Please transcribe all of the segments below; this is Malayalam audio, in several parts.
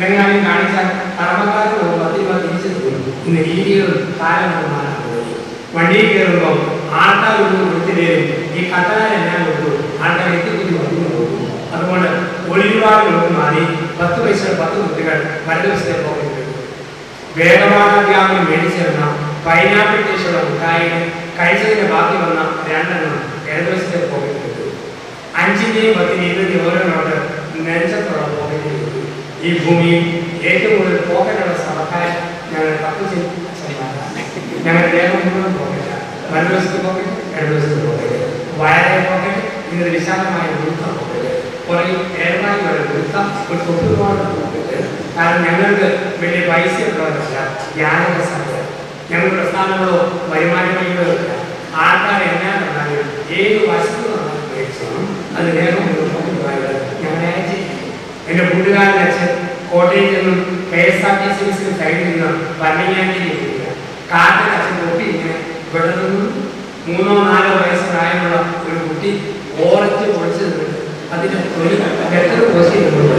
ഇതെങ്ങാനും കാണിച്ചാൽ കടമക്കാർക്ക് പോകും പത്ത് രൂപ തിരിച്ചു തരും ഇന്ന് രീതികളും കാലങ്ങളും പോയി വണ്ടിയിൽ കയറുമ്പോൾ ആൾക്കാർ ഒന്ന് കൊടുത്തില്ലേലും ഈ കത്തനാരെല്ലാം കൊടുത്തു ആൾക്കാർ എത്തിക്കുറ്റി വന്നു പോകും. അതുകൊണ്ട് ഒളിവാട് കൊടുത്ത് മാറി പത്ത് പൈസ പത്ത് കുട്ടികൾ വലതുവശത്തെ വരും വേഗമാനാദ്യാമം മേടിച്ചിരുന്ന പൈനാപ്പിൾ ടീഷുള്ള മുട്ടായിന് കഴിച്ചതിന്റെ ബാക്കി വന്ന രണ്ടെണ്ണം ഇടതുവശത്തെ വരും അഞ്ചിന്റെയും പത്തിന്റെയും ഇരുപതിന്റെയും ഓരോ നോട്ട് നെഞ്ചത്തുള്ള പോകേണ്ടി വരും ഈ ഭൂമിയിൽ ഏറ്റവും കൂടുതൽ പോകേണ്ടുള്ള സ്ഥലക്കാരൻ ഞങ്ങൾ തപ്പു ഞങ്ങൾ ദേഹം മുഴുവൻ പോകേണ്ട വലതുവശത്ത് പോകട്ടെ ഇടതുവശത്ത് പോകട്ടെ വയറെ പോകട്ടെ ഇന്നൊരു വിശാലമായ വൃത്തം പോകട്ടെ പുറകിൽ ഏഴായി വരെ വൃത്തം ഒരു തൊട്ടുപാട് കാരണം ഞങ്ങൾക്ക് വലിയ പൈസ ഉള്ളവരല്ല ജ്ഞാനക സംഘം ഞങ്ങൾ പ്രസ്ഥാനങ്ങളോ വരുമാന വഴികളോ ഇല്ല. ആൾക്കാർ എന്നാ കണ്ടാലും ഏത് വശത്ത് മേടിച്ചോളും അത് നേരം മുഴുവൻ എന്റെ കൂട്ടുകാരൻ അച്ഛൻ കോട്ടയിൽ നിന്നും K S R T C ബസ്സിന് സൈഡിൽ നിന്ന് കാറിന്റെ അച്ഛൻ ഇങ്ങനെ ഇവിടെ നിന്നും മൂന്നോ നാലോ വയസ്സ് പ്രായമുള്ള ഒരു കുട്ടി ഓറഞ്ച് പൊളിച്ചു നിന്നിട്ട് അതിന് ഒരു എത്ര പോസ്റ്റ് ചെയ്തിട്ടുണ്ട്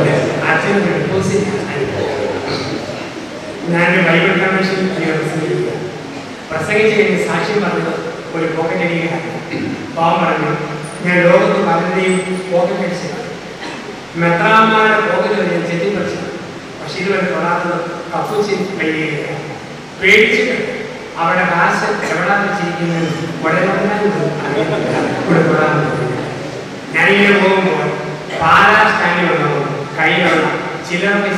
ഞാൻ ബൈബിൾ പ്രസംഗിച്ച് കഴിഞ്ഞ് സാക്ഷ്യം പറഞ്ഞത് ഒരു പോക്കറ്റ് അടിക്കുകയാണ് പാവം പറഞ്ഞു ഞാൻ ലോകത്ത് പലരുടെയും പോക്കറ്റ് മെത്രാന്മാരുടെ പോകൽ ഞാൻ ചെത്തിപ്പറിച്ചത് പക്ഷെ ഇതുവരെ തൊടാത്തത് കപ്പൂച്ചി കഴിയുകയാണ് പേടിച്ചിട്ട് അവരുടെ കാശ് എവിടെ ചിരിക്കുന്നത് ഇവിടെ തൊടാൻ ഞാനിങ്ങനെ പോകുമ്പോൾ പാലാഷ്ടാനി സ്റ്റാൻഡിൽ വന്നപ്പോൾ കയ്യിലുള്ള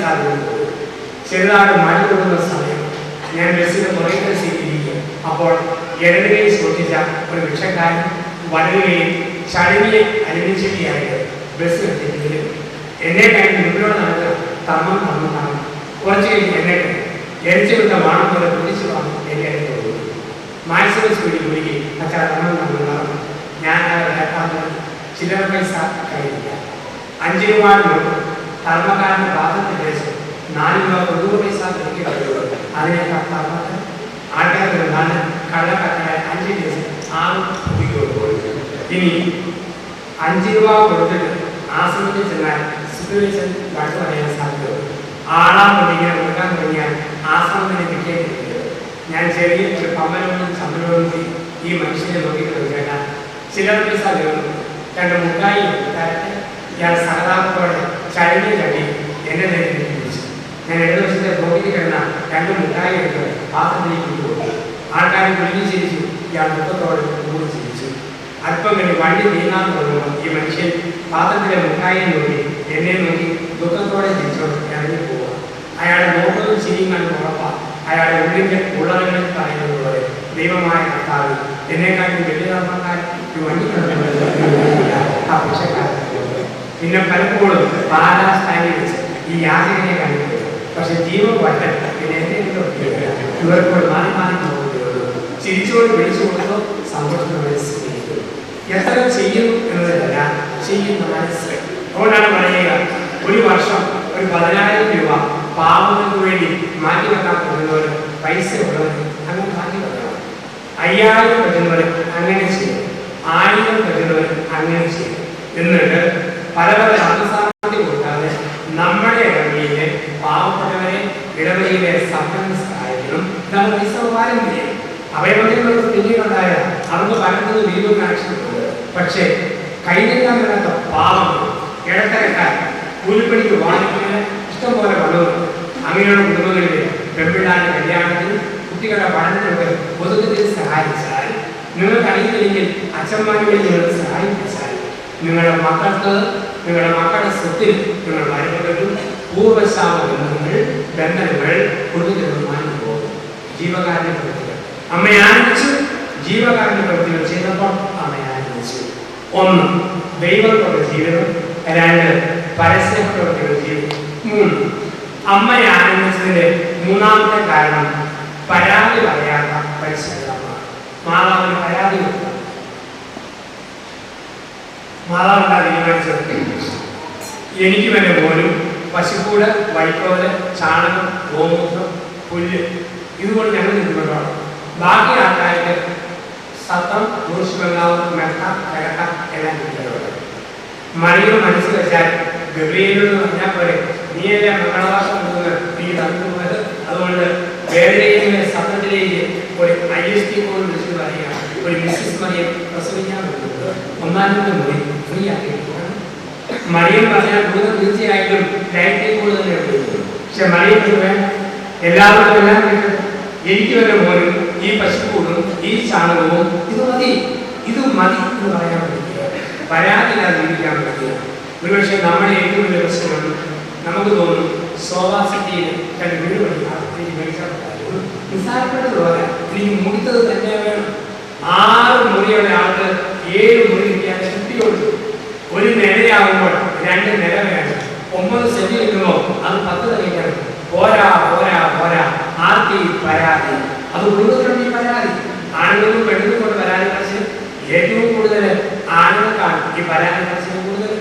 സാധ്യത ചെറുതായിട്ട് മഴ കൊടുക്കുന്ന സമയം ഞാൻ ബസ്സിന് പുറകിലെ സീറ്റിരിക്കും അപ്പോൾ ഇടത് സൂക്ഷിച്ച ഒരു ഭിക്ഷക്കാരൻ വലതുകയും ചടങ്ങിയെ അനുവദിച്ചിട്ടായിട്ട് ബസ് എത്തിയെങ്കിലും എന്നെ കഴിഞ്ഞ് മുന്നോട് നടക്കുക തമ്മം തമ്മം തമ്മം കുറച്ച് കഴിഞ്ഞ് എന്നെ എരിച്ചു വിട്ട വാണം പോലെ പിടിച്ചു വന്നു എന്നെ അടുത്ത് പോകുന്നു മാക്സിമം സ്പീഡിൽ കുരുക്കി അച്ഛാ തമ്മം തമ്മം നടന്നു. ഞാൻ ചില്ലറ പൈസ കഴിയില്ല അഞ്ച് രൂപ നോട്ട് ധർമ്മക്കാരന്റെ പാദത്തിൽ വെച്ച് നാല് രൂപ തൊണ്ണൂറ് പൈസ എനിക്ക് കഴിയുള്ളൂ അതിനേക്കാൾ ധർമ്മത്തിൽ ആൾക്കാർക്ക് നാല് കള്ളക്കട്ടായ അഞ്ച് ദിവസം ആറ് കുട്ടിക്ക് ഇനി അഞ്ച് രൂപ കൊടുത്തിട്ട് ആശ്രമത്തിൽ ചെന്നാൽ സിറ്റുവേഷൻ വഴക്ക് പറയാൻ സാധ്യതയുണ്ട് ആളാം ഇങ്ങനെ കൊടുക്കാൻ തുടങ്ങിയാൽ ആശ്രമത്തിന് കിട്ടിയത് ഞാൻ ചെറിയ ഒരു കമ്മലോടും ചമ്മലോടും ഈ മനുഷ്യനെ നോക്കിയിട്ട് കേട്ടാൽ ചിലർ പൈസ കയറുന്നു രണ്ട് മുട്ടായി തരട്ടെ. ഞാൻ സഹതാപത്തോടെ ചരിഞ്ഞ് ചടി എന്നെ നേരിട്ട് വിളിച്ചു ഞാൻ ഇടതുവശത്തെ ബോട്ടിൽ കിടന്ന രണ്ട് മുട്ടായി എടുത്ത് പാത്രത്തിലേക്ക് കൊണ്ടുപോയി. ആൾക്കാർ കുലുങ്ങി ചിരിച്ചു. ഇയാൾ ദുഃഖത്തോടെ കൂടി ചിരിച്ചു. അല്പം കഴിഞ്ഞ് വണ്ടി നീങ്ങാൻ തുടങ്ങുമ്പോൾ ഈ മനുഷ്യൻ പാത്രത്തിലെ മുട്ടായി നോക്കി എന്നെ നോക്കി ദുഃഖത്തോടെ ചിരിച്ചോണ്ട് ഇറങ്ങി പോവുക. അയാളുടെ നോക്കുന്നതും ചിരിയും കണ്ട് ഉറപ്പാണ് അയാളുടെ ഉള്ളിന്റെ ഉള്ളറകളിൽ പറയുന്നത് പോലെ ദൈവമായ കർത്താവ് എന്നെക്കാട്ടും വലിയ ധർമ്മക്കാരൻ വണ്ടി ആ പിന്നെ പലപ്പോഴും പാലാ സ്റ്റാൻഡിൽ വെച്ച് ഈ യാചകനെ കണ്ടിട്ടുണ്ട്. പക്ഷെ ജീവൻ വട്ടൻ പിന്നെ എന്തെങ്കിലും ഇവർക്കോട് മാറി മാറി പോകുകയുള്ളൂ ചിരിച്ചുകൊണ്ട് വിളിച്ചുകൊണ്ടോ സന്തോഷത്തോടെ എത്ര ചെയ്യും എന്നതല്ല ചെയ്യുന്ന മനസ്സ് അതുകൊണ്ടാണ് പറയുക ഒരു വർഷം ഒരു പതിനായിരം രൂപ പാവങ്ങൾക്ക് വേണ്ടി മാറ്റി വെക്കാൻ പോകുന്നവർ പൈസ ഉള്ളവർ അങ്ങനെ മാറ്റി വെക്കണം. അയ്യായിരം പറ്റുന്നവർ അങ്ങനെ ചെയ്യും. ആയിരം പറ്റുന്നവർ അങ്ങനെ ചെയ്യും. എന്നിട്ട് പല പല അന്തസാധ്യത കൊടുക്കാതെ നമ്മുടെ ഇടവഴിയിലെ പാവപ്പെട്ടവരെ ഇടവഴിയിലെ സമ്പന്ന നമ്മൾ പൈസ അവയവങ്ങൾ പിന്നീടുണ്ടായ അവർക്ക് പലതത് വീണ്ടും കണക്ഷനുണ്ട് പക്ഷേ കൈനീട്ടാൻ വരാത്ത പാവം ഇടത്തരക്കാർ കൂലിപ്പണിക്ക് വാങ്ങിക്കുന്ന ഇഷ്ടംപോലെ പണമുണ്ട് അങ്ങനെയുള്ള കുടുംബങ്ങളിലെ പെൺപിള്ളാരുടെ കല്യാണത്തിന് കുട്ടികളുടെ പഠനത്തിനൊക്കെ പൊതുഗതിയിൽ സഹായിച്ചാൽ നിങ്ങൾക്ക് അറിയില്ലെങ്കിൽ അച്ഛന്മാരുടെ നിങ്ങൾ സഹായിച്ചാൽ നിങ്ങളുടെ മക്കൾക്ക് നിങ്ങളുടെ മക്കളുടെ സ്വത്തിൽ നിങ്ങൾ മരുമകൾക്കും പൂർവശാപ ബന്ധങ്ങൾ ബന്ധങ്ങൾ കൊണ്ടുചെന്ന് മാറ്റി പോകും. ജീവകാരുണ്യ പ്രവൃത്തികൾ അമ്മ ആനന്ദിച്ചു ജീവകാരുണ്യ പ്രവൃത്തികൾ ചെയ്തപ്പോൾ ഒന്ന് ദൈവത്തോടെ ജീവിതം രണ്ട് പരസ്യ പ്രവൃത്തികൾ മൂന്ന് അമ്മ ആനന്ദിച്ചതിന്റെ മൂന്നാമത്തെ കാരണം പരാതി പറയാത്ത പരിശീലനമാണ്. മാതാവിന് പരാതി മാതാവിന്റെ തീരുമാനിച്ചത്? എനിക്ക് വരെ പോലും പശുക്കൂട് വൈക്കോൽ ചാണകം ഗോമൂത്രം പുല്ല് ഇതുകൊണ്ട് ഞങ്ങൾ നിന്നുകൊണ്ടാണ് ബാക്കി ആൾക്കാർക്ക് സത്വം ദൂഷ്യ ബംഗാവും മെത്ത കിഴക്ക എല്ലാം കിട്ടുന്നത് മണിയും മനസ്സിൽ വെച്ചാൽ ഗബ്രിയെന്ന് പറഞ്ഞാൽ പോലെ നീയല്ല മംഗളവാസം കൊടുക്കുന്നത് നീ തന്നത് അതുകൊണ്ട് വേദനയിലെ സത്വത്തിലേക്ക് ഒരു ഐ എസ് ടി പോലും വിളിച്ച് പറയുക ഒരു മിസ്സസ് മറിയം പ്രസവിക്കാൻ പറ്റുന്നത് ഒന്നാമത്തെ മുറി ഫ്രീ ആക്കി മറിയം പറഞ്ഞാൽ കൂടുതൽ തീർച്ചയായിട്ടും ലൈഫിൽ കൂടുതൽ പക്ഷെ മറിയം വേണ്ട. എല്ലാവർക്കും എല്ലാം കിട്ടും എനിക്ക് വരെ പോലും ഈ പശുക്കൂടും ഈ ചാണകവും ഇത് മതി ഇത് മതി എന്ന് പറയാൻ പറ്റില്ല. പരാതിയില്ലാതെ ജീവിക്കാൻ പറ്റില്ല. ഒരുപക്ഷെ നമ്മുടെ ഏറ്റവും വലിയ പ്രശ്നമാണ് നമുക്ക് തോന്നും സോവാസിറ്റിയിൽ രണ്ട് വീട് പോലെ എനിക്ക് മുടിത്തത് തന്നെ വേണം. ആറ് മുറിയുള്ള ആൾക്ക് ഏഴ് മുറി കിട്ടിയാൽ ഒരു നിലയാകുമ്പോൾ രണ്ട് നില വേണം. ഒമ്പത് സെന്റ് കിട്ടുമ്പോൾ അത് പത്ത് തെളിയിക്കണം പോരാ പോരാ പോരാ. ആർത്തി പരാതി? അത് ഉള്ളതുകൊണ്ട് ഈ പരാതി. ആണുങ്ങളും പെണ്ണുങ്ങളും കൊണ്ട് പരാതി പ്രശ്നം ഏറ്റവും കൂടുതൽ ആണുങ്ങൾക്കാണ് ഈ പരാതി പ്രശ്നം കൂടുതൽ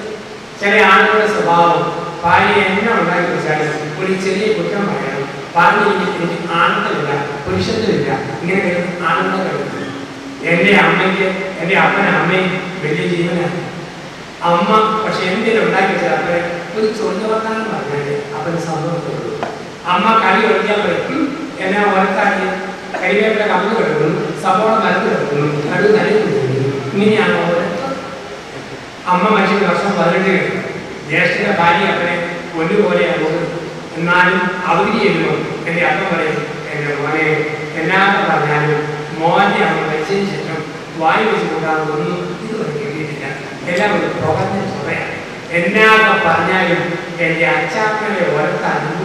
ചില ആണുങ്ങളുടെ സ്വഭാവം ഭാര്യ എന്നെ ഉണ്ടാക്കി വെച്ചാലും ഒരു ചെറിയ കുറ്റം പറയണം പറഞ്ഞിരിക്കുന്നതിന് ആണുങ്ങളില്ല പുരുഷത്തിലില്ല ഇങ്ങനെ ആണുങ്ങൾ കഴിഞ്ഞു എന്റെ അമ്മയ്ക്ക് എന്റെ അപ്പന അമ്മയും വലിയ ജീവനാണ്. അമ്മ പക്ഷെ എന്തെങ്കിലും ഉണ്ടാക്കി വെച്ചാൽ അപ്പനെ ഒരു ചൊറിഞ്ഞ വർത്താനം പറഞ്ഞാൽ അപ്പന് സന്തോഷമുള്ളൂ അമ്മ കളി ഒഴിക്കാൻ പറ്റും എന്നെ ഉറക്കാക്കി കരിവേപ്പില കമ്പ് കിടക്കുന്നു സവോള മരത്ത് കിടക്കുന്നു കടു നനയുന്നു ഇങ്ങനെയാണ് ഓരോ അമ്മ മനുഷ്യന് വർഷം പതിനെട്ട് ജ്യേഷ്ഠന്റെ ഭാര്യ അവനെ ഒന്നുപോലെയാണ് പോകുന്നത്. എന്നാലും അവധി ചെല്ലുമ്പോൾ എന്റെ അമ്മ പറയും എന്റെ മോനെ എന്നാന്ന് പറഞ്ഞാലും മോനെ അവൻ മരിച്ചതിന് ശേഷം വായു വെച്ച് കൂടാതെ ഒന്നും ഇതുവരെ കിട്ടിയിട്ടില്ല എല്ലാം ഒരു പ്രവർത്തന സഭയാണ് എന്നാന്ന് പറഞ്ഞാലും എന്റെ അച്ചാമ്മനെ ഒരത്താനും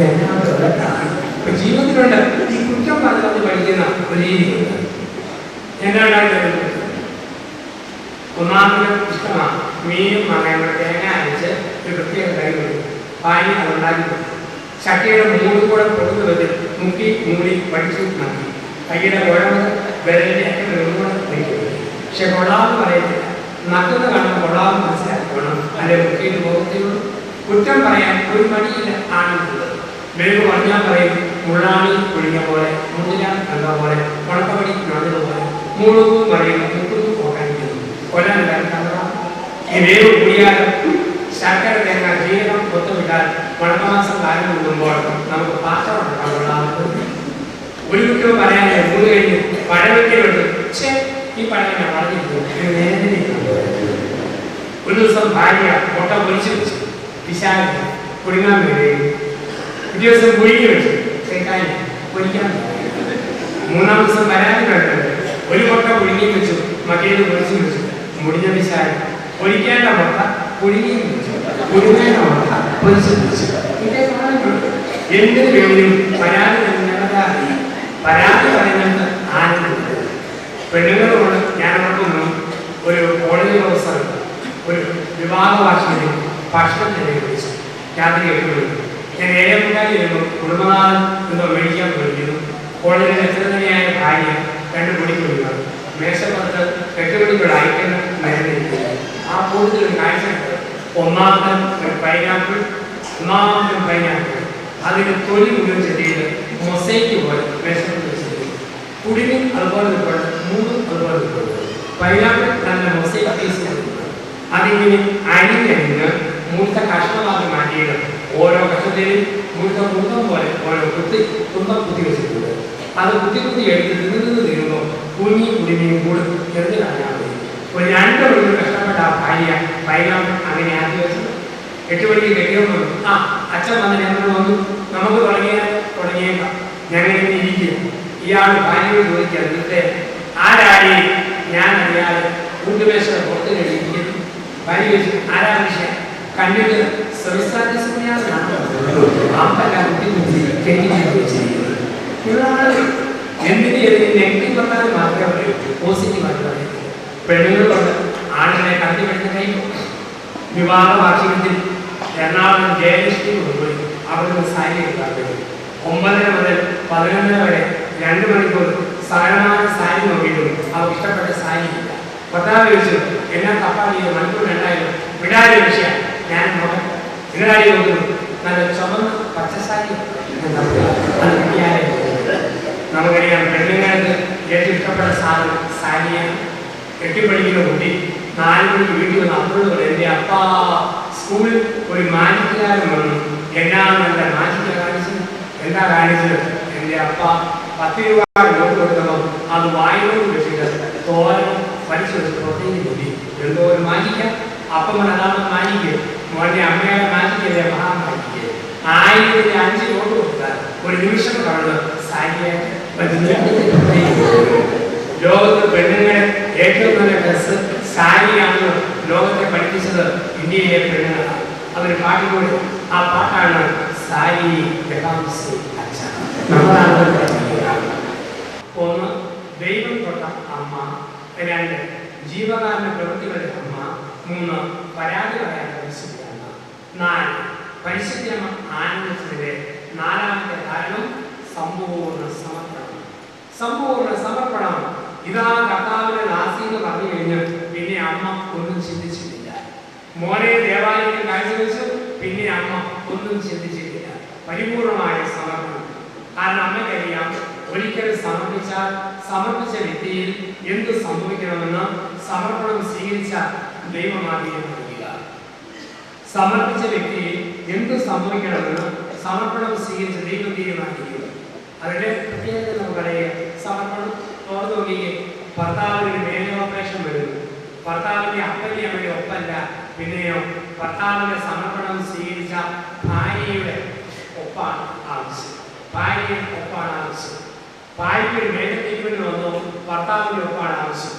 എന്നാന്ന് വളർത്താനും ഇപ്പൊ ജീവിതത്തിലുണ്ട്. ഈ കുറ്റം പറഞ്ഞു പഠിക്കുന്ന ഒരു രീതിയുണ്ട്. എന്നാണ് ഒന്നാമത് ഇഷ്ടമാണ്. മീനും മകനും തേങ്ങ അരച്ച് ഒരു പ്രത്യേക വരും പാനി അതുണ്ടാക്കി കൊടുക്കും. ചക്കയുടെ കൂടെ കൊടുത്തു വെച്ച് മുക്കി മൂടി പഠിച്ചു നക്കി കൈയുടെ കുഴമ്പ് വിരലിന്റെ ഒക്കെ വെറുതെ വയ്ക്കും. പക്ഷെ കൊള്ളാമെന്ന് പറയത്തില്ല. നക്കുന്നത് കാണുമ്പോൾ കൊള്ളാമെന്ന് മനസ്സിലാക്കണം അല്ലെ മുക്കിയിട്ട് പോകത്തേയുള്ളൂ? കുറ്റം പറയാൻ ഒരു മടിയില്ല ആണെന്നുള്ളത്. വെളിവ് പറഞ്ഞാൽ പറയും മുള്ളാണി കുഴിഞ്ഞ പോലെ മുണ്ടില കണ്ട പോലെ ഉണക്കമടി നടന്നത് പോലെ മുഴുവൻ പറയും മുക്കുന്നു പോകാനിരിക്കുന്നു കൊല്ലാൻ വേവ് കൂടിയാലും ശർക്കര തേങ്ങ ജീവിതം കൊത്തുവിട്ടാൽ വണക്കമാസം കാലം കൂടുമ്പോൾ നമുക്ക് പാത്രം ഒരു കുട്ടിയോ പറയാനില്ല മൂന്ന് കഴിഞ്ഞ് പഴവയ്ക്കലുണ്ട് പക്ഷേ ഈ പഴം ഞാൻ വളർന്നിരിക്കുന്നു എന്ന്. ഒരു ദിവസം ഭാര്യ മുട്ട പൊരിച്ചു വെച്ചു വിശാലം കുടുങ്ങാൻ വേണ്ടി ഒരു ദിവസം കുഴിഞ്ഞു വെച്ചു ചേക്കായി പൊരിക്കാൻ മൂന്നാം ദിവസം വരാനും ഒരു മുട്ട പുഴുങ്ങി വെച്ചു മറ്റേത് പൊരിച്ചു വെച്ചു. മുടിഞ്ഞ വിശാലം പൊരിക്കേണ്ട മുട്ട പുഴുങ്ങി വെച്ചു. പുഴുങ്ങേണ്ട മുട്ട പൊരിച്ചു വെച്ചു. എന്തിനു വേണ്ടിയും പരാതി തന്നെ പരാതി പറയുന്നത് ആനന്ദം പെണ്ണുങ്ങളോട് ഞാൻ ഒരു കോളേജ് പ്രൊഫസർ ഒരു വിവാഹ വാർഷികത്തിൽ ഭക്ഷണം തന്നെ വിളിച്ചു രാത്രി എട്ട് മണിക്ക്. ഞാൻ ഏഴേ വരുമ്പോൾ കുടുംബനാഥൻ എന്തോ മേടിക്കാൻ പോയിരുന്നു കോളേജിൽ എത്രതന്നെയായ ഭാര്യ രണ്ട് പൊടിക്കുടികൾ മേശപ്പുറത്ത് കെട്ടുപിടിക്കുള്ള അയക്കുന്ന മരുന്നിരിക്കുന്നു ആ കൂട്ടത്തിൽ ഒരു കാഴ്ച. ഒന്നാമത്തെ പൈനാപ്പിൾ ഒന്നാമത്തെ പൈനാപ്പിൾ അതിന് തൊലി മുഴുവൻ ചെടിയിൽ മൊസൈക്ക് പോലെ മേശപ്പുറത്ത് വെച്ചിരിക്കുന്നു. കുടിമീൻ അതുപോലെ നിൽപ്പുണ്ട് മൂന്നും അതുപോലെ നിൽപ്പുണ്ട്. പൈനാപ്പിൾ നല്ല മൊസൈക്ക് പീസ് അതിങ്ങനെ അരിഞ്ഞരിഞ്ഞ് മൂത്ത കഷ്ണമാക്കി മാറ്റിയിട്ട് ഓരോ കഷ്ണത്തിലും മുഴുത്ത കുന്തം പോലെ ഓരോ കുത്തി കുന്തം കുത്തി വെച്ചിട്ടുണ്ട്. അത് കുത്തി കുത്തി എടുത്ത് നിന്ന് നിന്ന് തീരുമ്പോൾ കുഞ്ഞി കുടിമീൻ കൂടെ ചെറുത് കളഞ്ഞാൽ ഒരു രണ്ട് മണിക്കൂർ കഷ്ടപ്പെട്ട ആ ഭാര്യ വൈകാം അങ്ങനെ ആക്കി വെച്ചത് എട്ട് മണിക്ക് വന്നു ആ അച്ഛൻ വന്ന് ഞങ്ങൾ വന്നു നമുക്ക് തുടങ്ങിയ തുടങ്ങിയേക്കാം ഞങ്ങൾ ഇങ്ങനെ ഇരിക്കും ഇയാൾ ഭാര്യയോട് ചോദിക്കുക എന്നിട്ട് ആരാടി? ഞാൻ അറിയാതെ. കൂട്ടുമേശ പുറത്ത് കഴിഞ്ഞിരിക്കുന്നു ഭാര്യ ചോദിച്ചു ആരാ കണ്ടിട്ട് എന്തിന് നെഗറ്റീവ് പറഞ്ഞാൽ മാത്രമേ പറയൂ പോസിറ്റീവ് ആയിട്ട് പറയൂ. പെണ്ണുങ്ങളുണ്ട്. ആണുങ്ങളെ കണ്ടുപിടുന്ന കഴിഞ്ഞു. വിവാഹ വാർഷികത്തിൽ എറണാകുളം ജയലക്ഷ്മി കൊണ്ടുപോയി അവിടുന്ന് സാരി വേണ്ടി ഒമ്പതര മുതൽ പതിനൊന്നര വരെ രണ്ട് മണിക്കൂർ സകലമായ സാരി നോക്കിയിട്ടും അവർക്ക് ഇഷ്ടപ്പെട്ട സാരി ഇല്ല. ഭർത്താവ് ചോദിച്ചു എന്നാ തപ്പാടിയോ മണിക്കൂർ രണ്ടായാലും വിടാതെ വിഷയം ഞാൻ നോക്കുന്നു നല്ല ചുമന്ന പച്ച സാരി അത് കിട്ടിയാലേ നമുക്കറിയാം പെണ്ണുങ്ങൾക്ക് ഏറ്റവും ഇഷ്ടപ്പെട്ട സാധനം സാരിയാണ്. കെട്ടിപ്പടിക്കുന്ന കുട്ടി നാല് മണിക്ക് വീട്ടിൽ വന്ന് അപ്പോഴും എന്റെ അപ്പ സ്കൂളിൽ ഒരു മാജിക്കുകാരൻ വന്നു. എന്നാണ് എന്റെ മാജിക്ക കാണിച്ചത്? എന്താ കാണിച്ചത്? എന്റെ അപ്പ പത്ത് രൂപ നോട്ട് കൊടുത്തപ്പോൾ അത് വായിലോട്ട് വെച്ചിട്ട് തോരൻ വലിച്ചു വെച്ച് പുറത്തേക്ക് കൂടി എന്തോ ഒരു മാജിക്ക. അപ്പം അതാണ് മാജിക്ക്. മോന്റെ അമ്മയുടെ മാറ്റിക്കല്ലേ മഹാമാറ്റിക്ക് ആയിരത്തി അഞ്ച് നോട്ട് കൊടുത്താൽ ഒരു നിമിഷം കാണുന്നത് സാരിയായിട്ട് ലോകത്ത് പെണ്ണുങ്ങളെ ഏറ്റവും നല്ല ഡ്രസ് സാരിയാണ് ലോകത്തെ പഠിപ്പിച്ചത് ഇന്ത്യയിലെ പെണ്ണുങ്ങളാണ്. അവർ പാട്ടിക്കൂടി ആ പാട്ടാണ് സാരി. ഒന്ന് ദൈവം തൊട്ട അമ്മ. രണ്ട് ജീവകാരണ പ്രവൃത്തികളുടെ അമ്മ. മൂന്ന് പരാതി പറയാൻ നാല്. പരിശുദ്ധ അമ്മ ആനന്ദത്തിന്റെ നാലാമത്തെ കാരണം സമ്പൂർണ സമർപ്പണം. സമ്പൂർണ സമർപ്പണം. ഇതാ കർത്താവിന്റെ ദാസി എന്ന് പറഞ്ഞു കഴിഞ്ഞ് പിന്നെ അമ്മ ഒന്നും ചിന്തിച്ചിട്ടില്ല. മോനെ ദേവാലയത്തിൽ കാഴ്ചവെച്ചു പിന്നെ അമ്മ ഒന്നും ചിന്തിച്ചിട്ടില്ല. പരിപൂർണമായ സമർപ്പണം. കാരണം അമ്മയ്ക്കറിയാം ഒരിക്കൽ സമർപ്പിച്ചാൽ സമർപ്പിച്ച വ്യക്തിയിൽ എന്ത് സംഭവിക്കണമെന്ന് സമർപ്പണം സ്വീകരിച്ച ദൈവമാതിരി നൽകുക സമർപ്പിച്ച വ്യക്തിയിൽ എന്ത് സംഭവിക്കണമെന്ന് സമർപ്പണം സ്വീകരിച്ച ദൈവം തീരുമാനിക്കുക അതിന്റെ പ്രത്യേകത നമുക്കറിയാം സമർപ്പണം ഓർത്ത് നോക്കിയേ ഭർത്താവിന് മേലോപേക്ഷം വരുന്നു ഭർത്താവിന്റെ അപ്പന്റെ അമ്മയുടെ ഒപ്പല്ല. പിന്നെയോ ഭർത്താവിന്റെ സമർപ്പണം സ്വീകരിച്ച ഭാര്യയുടെ ഒപ്പാണ് ആവശ്യം. ഭാര്യയുടെ ഒപ്പാണ് ആവശ്യം. ഭാര്യയ്ക്ക് ഒരു മേലെ ട്രീറ്റ്മെന്റ് വന്നോ ഭർത്താവിന്റെ ഒപ്പാണ് ആവശ്യം.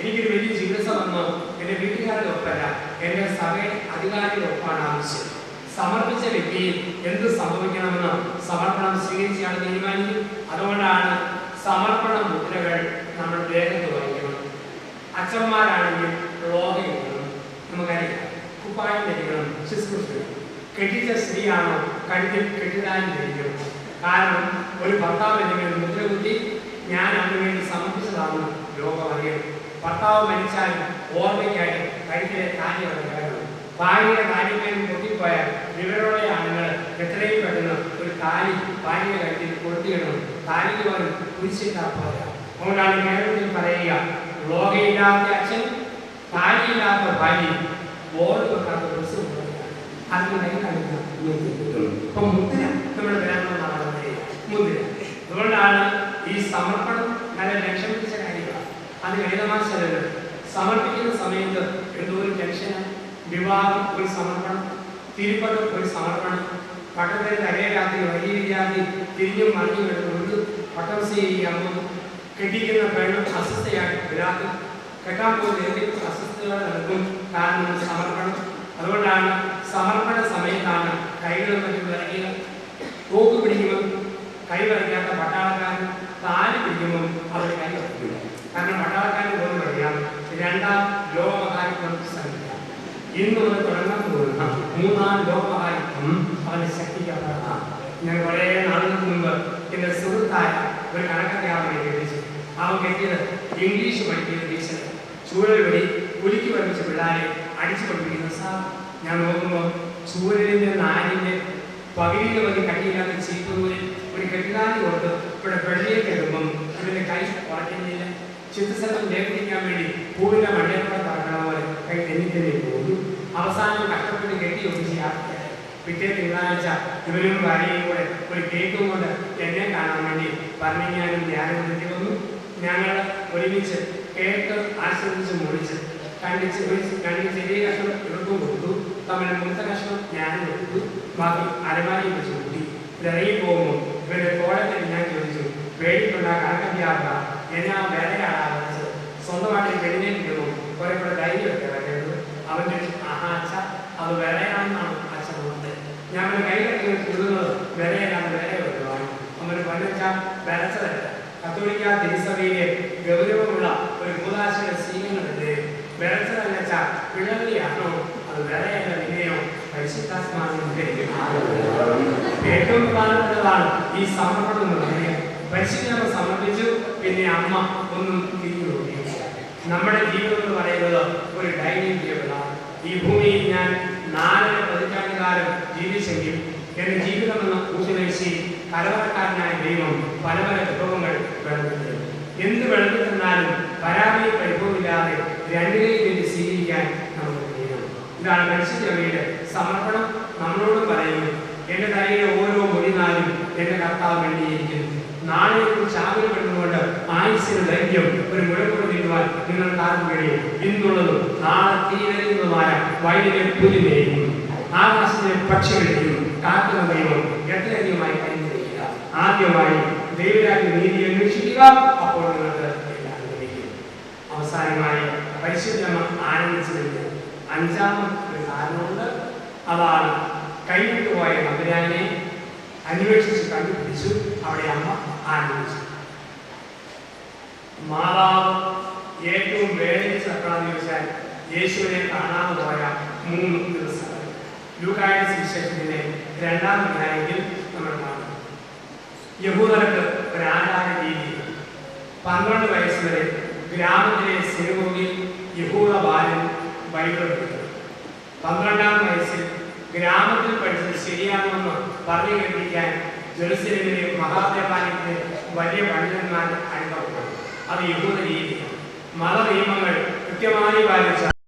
എനിക്കൊരു വലിയ ചികിത്സ വന്നോ എന്റെ വീട്ടുകാരുടെ ഒപ്പല്ല. എന്റെ സഭയുടെ അധികാരിയുടെ ഒപ്പാണ് ആവശ്യം. സമർപ്പിച്ച വ്യക്തിയിൽ എന്ത് സംഭവിക്കണമെന്ന് സമർപ്പണം സ്വീകരിച്ചാണ് തീരുമാനിക്കും. അതുകൊണ്ടാണ് സമർപ്പണ മുദ്രകൾ നമ്മൾ വേഗത്ത് വായിക്കണം. അച്ഛന്മാരാണെങ്കിൽ ലോകയിക്കണം നമുക്കറിയാം. കുപ്പായം ധരിക്കണം ശുശ്രൂഷ കെട്ടിച്ച സ്ത്രീയാണോ കഴുത്തിൽ കെട്ടിടാനും ധരിക്കണം? കാരണം ഒരു ഭർത്താവ് എന്തെങ്കിലും മുദ്ര കുത്തി ഞാൻ അതിനു വേണ്ടി സമർപ്പിച്ചതാണ് ലോകം അറിയണം. ഭർത്താവ് മരിച്ചാലും ഓർമ്മയ്ക്കായി കഴുത്തിലെ താലി അവിടെ ഭാര്യയുടെ കാര്യമേലും പൊട്ടിപ്പോയാൽ വിവരമുള്ള ആളുകൾ എത്രയും പെട്ടെന്ന് ഒരു താലി ഭാര്യയുടെ കഴുത്തിൽ കൊടുത്തിടണം താലിക്ക് പോലും പോരാ. അതുകൊണ്ടാണ് കേരളത്തിൽ പറയുക ലോകയില്ലാത്ത അച്ഛൻ താലിയില്ലാത്ത ഭാര്യ ബോർഡ് വെക്കാത്ത ഡ്രസ്സ് അതിന് കാണിക്കാം ഇപ്പൊ മുദ്ര അതുകൊണ്ടാണ് ഈ സമർപ്പണം നല്ല ലക്ഷ്യം കാര്യമാണ് അത് ലളിതമാശല്ല സമർപ്പിക്കുന്ന സമയത്ത് എന്തോ ഒരു ടെൻഷനാണ് വിവാഹം ഒരു സമർപ്പണം തിരുപ്പട്ടം ഒരു സമർപ്പണം പട്ടത്തിൽ തലേ രാത്രി വിദ്യാർത്ഥി തിരിഞ്ഞും മറിഞ്ഞും കിടന്നുകൊണ്ട് പട്ടം ചെയ്യുമ്പോൾ കെട്ടിക്കുന്ന പെണ്ണ് അസ്വസ്ഥയാണ് വിരാത്തും കെട്ടാൻ പോകുന്ന ഏതെങ്കിലും അസ്വസ്ഥകൾ നൽകും കാരണം സമർപ്പണം. അതുകൊണ്ടാണ് സമർപ്പണ സമയത്താണ് കൈകളും മറ്റും വിറങ്ങിയത് തോക്ക് പിടിക്കുമ്പോൾ കൈ വരയ്ക്കാത്ത പട്ടാളക്കാരൻ താൽ പിടിക്കുമ്പോൾ അവർ കൈ വരയ്ക്കില്ല കാരണം പട്ടാളക്കാരൻ പോലും അറിയാം രണ്ടാം ലോകമഹായുദ്ധം സംഖ്യ ഇന്ന് മുതൽ തുടങ്ങാൻ പോകുന്ന മൂന്നാം ലോകമഹായുദ്ധം അവന് ശക്തിക്കപ്പെട്ടതാണ് ഞാൻ കുറേ നാളുകൾക്ക് മുമ്പ് എന്റെ സുഹൃത്തായ ഒരു കണക്കധ്യാപകനെ കേട്ടിച്ചു അവൻ കെട്ടിയത് ഇംഗ്ലീഷ് പഠിക്കുന്ന ടീച്ചർ ചൂഴൽ വഴി കുലുക്കി പഠിപ്പിച്ച പിള്ളേരെ അടിച്ചു പഠിപ്പിക്കുന്ന സാർ. ഞാൻ നോക്കുമ്പോൾ ചൂരലിന്റെ നാലിന്റെ പകുതിയിൽ വന്ന് കട്ടിയില്ലാത്ത ചീപ്പൂരിൽ ഒരു കെട്ടിടാതി കൊടുത്ത് ഇവിടെ വെള്ളിയെ കയറുമ്പം അതിന്റെ കൈ കുറയ്ക്കുന്നില്ല ചിത്രസ്ഥലം ലേഖിക്കാൻ വേണ്ടി പൂവിന്റെ മണ്ടയിലൂടെ പറക്കണ പോലെ കൈ തെന്നി തെന്നി പോകുന്നു. അവസാനം കഷ്ടപ്പെട്ട് കെട്ടി ഒന്നിച്ച് യാത്രയായി. പിറ്റേ തിങ്കളാഴ്ച ഇവരും ഭാര്യയും കൂടെ ഒരു കേക്കും കൊണ്ട് എന്നെ കാണാൻ വേണ്ടി പറഞ്ഞാലും ധ്യാനം നിർത്തി വന്നു. ഞങ്ങൾ ഒരുമിച്ച് കേക്ക് ആസ്വദിച്ച് മുറിച്ച് കണ്ടിച്ച് കണ്ടിച്ച് ചെറിയ കഷ്ണം ഇവർക്കും കൊടുത്തു. തമ്മിൽ മുഴുത്ത കഷ്ണം ഞാനും കൊടുത്തു. ബാക്കി അരമാരി വെച്ച് കൂട്ടി. ഇറങ്ങി പോകുമ്പോൾ ഇവരുടെ കോളത്തിൽ ഞാൻ ചോദിച്ചു പേടിക്കൊണ്ട കണക്കധ്യാപക എന്നെ ആ വേറെയാളാ വിളിച്ചത് സ്വന്തമായിട്ട് കിട്ടുന്നു കുറെ കൂടെ ധൈര്യമൊക്കെ വരരുത്. അവൻ ചോദിച്ചു ആഹാ അച്ഛ അത് വേറെയാണെന്നാണ് അച്ഛൻ പറഞ്ഞത്. ഞാൻ കൈ കെട്ടി എഴുതുന്നത് വേറെയാണ് വേറെ വരുവാണ് അവന് പതിനഞ്ചാം വരച്ചതല്ല. കത്തോലിക്ക തിരുസഭയിലെ ഗൗരവമുള്ള ഒരു ഭൂതാശയ സ്വീകരണത്തിന്റെ വരച്ചതല്ല വെച്ചാൽ പിഴവിയാണോ അത് വേറെയല്ല വിനയോ പരിശുദ്ധാത്മാവിന്റെ ഏറ്റവും പ്രധാനപ്പെട്ടതാണ് ഈ സമർപ്പണം എന്ന് സംബന്ധിച്ചു പിന്നെ അമ്മ ഒന്നും തിരിഞ്ഞു നമ്മുടെ ജീവിതം എന്ന് പറയുന്നത് ഒരു ഡൈനിങ് ടേബിളാണ് ഈ ഭൂമിയിൽ ഞാൻ നാലര പതിറ്റാണ്ട് കാലം ജീവിച്ചെങ്കിൽ എന്റെ ജീവിതം എന്ന കൂട്ടുവീഴ്ചയിൽ കലവറക്കാരനായ ദൈവം പല പല വിഭവങ്ങൾ വിളമ്പുന്നത് എന്ത് വിളമ്പി തന്നാലും പരാതിയും പരിഭവമില്ലാതെ രണ്ടിനെയും വേണ്ടി സ്വീകരിക്കാൻ നമുക്ക് ഇതാണ് പരിശുദ്ധമയുടെ സമർപ്പണം നമ്മളോട് പറയുന്നു. എന്റെ തലയിലെ ഓരോ മൊഴിനാലും എന്റെ കർത്താവ് വേണ്ടിയിരിക്കുന്നു നാളെ കുറിച്ച് ആകുലപ്പെടുന്നുകൊണ്ട് ആയുസിന് ദൈർഘ്യം ഒരു മുഴക്കൂട് നീട്ടുവാൻ നിങ്ങൾ കാലം കഴിയും. ഇന്നുള്ളതും നാളെ തീരുന്നതുമായ വയലിലെ പുലിനെയും ആകാശത്തിലെ പക്ഷികളെയും കാക്കുന്ന ദൈവം എത്രയധികമായി കൈവരിക്കുക ആദ്യമായി ദൈവരാജ്യ നീതി അന്വേഷിക്കുക. അപ്പോൾ നിങ്ങൾക്ക് അവസാനമായി പരിശുദ്ധം ആനന്ദിച്ചതിന് അഞ്ചാമത്തെ കാരണമുണ്ട്. അതാണ് കൈവിട്ടുപോയ നമ്പരാനെ അന്വേഷിച്ച് കണ്ടുപിടിച്ചു. അവിടെ അമ്മ ആനന്ദിച്ചു മാതാവ് ഏറ്റവും വേദനിച്ച എപ്പോഴാന്ന് ചോദിച്ചാൽ യേശുവിനെ കാണാതെ പോയ മൂന്ന് ദിവസം ലൂക്കായ സുവിശേഷത്തിലെ രണ്ടാം അധ്യായത്തിൽ നമ്മൾ കാണും. യഹൂദർക്ക് ഒരാചാര രീതി. പന്ത്രണ്ട് വയസ്സ് ഗ്രാമത്തിലെ സിനിമയിൽ യഹൂദ ബാലൻ ബൈബിൾ പഠിക്കും പന്ത്രണ്ടാം വയസ്സിൽ ഗ്രാമത്തിൽ പഠിച്ചത് ശരിയാണെന്ന് പറഞ്ഞു കേൾപ്പിക്കാൻ ജെറുസലേമിലെ മഹാദേവാലയത്തിലെ വലിയ പണ്ഡിതന്മാർ അനുഭവപ്പെടും അത് യഹൂദ രീതിയാണ്. മത നിയമങ്ങൾ കൃത്യമായി പാലിച്ച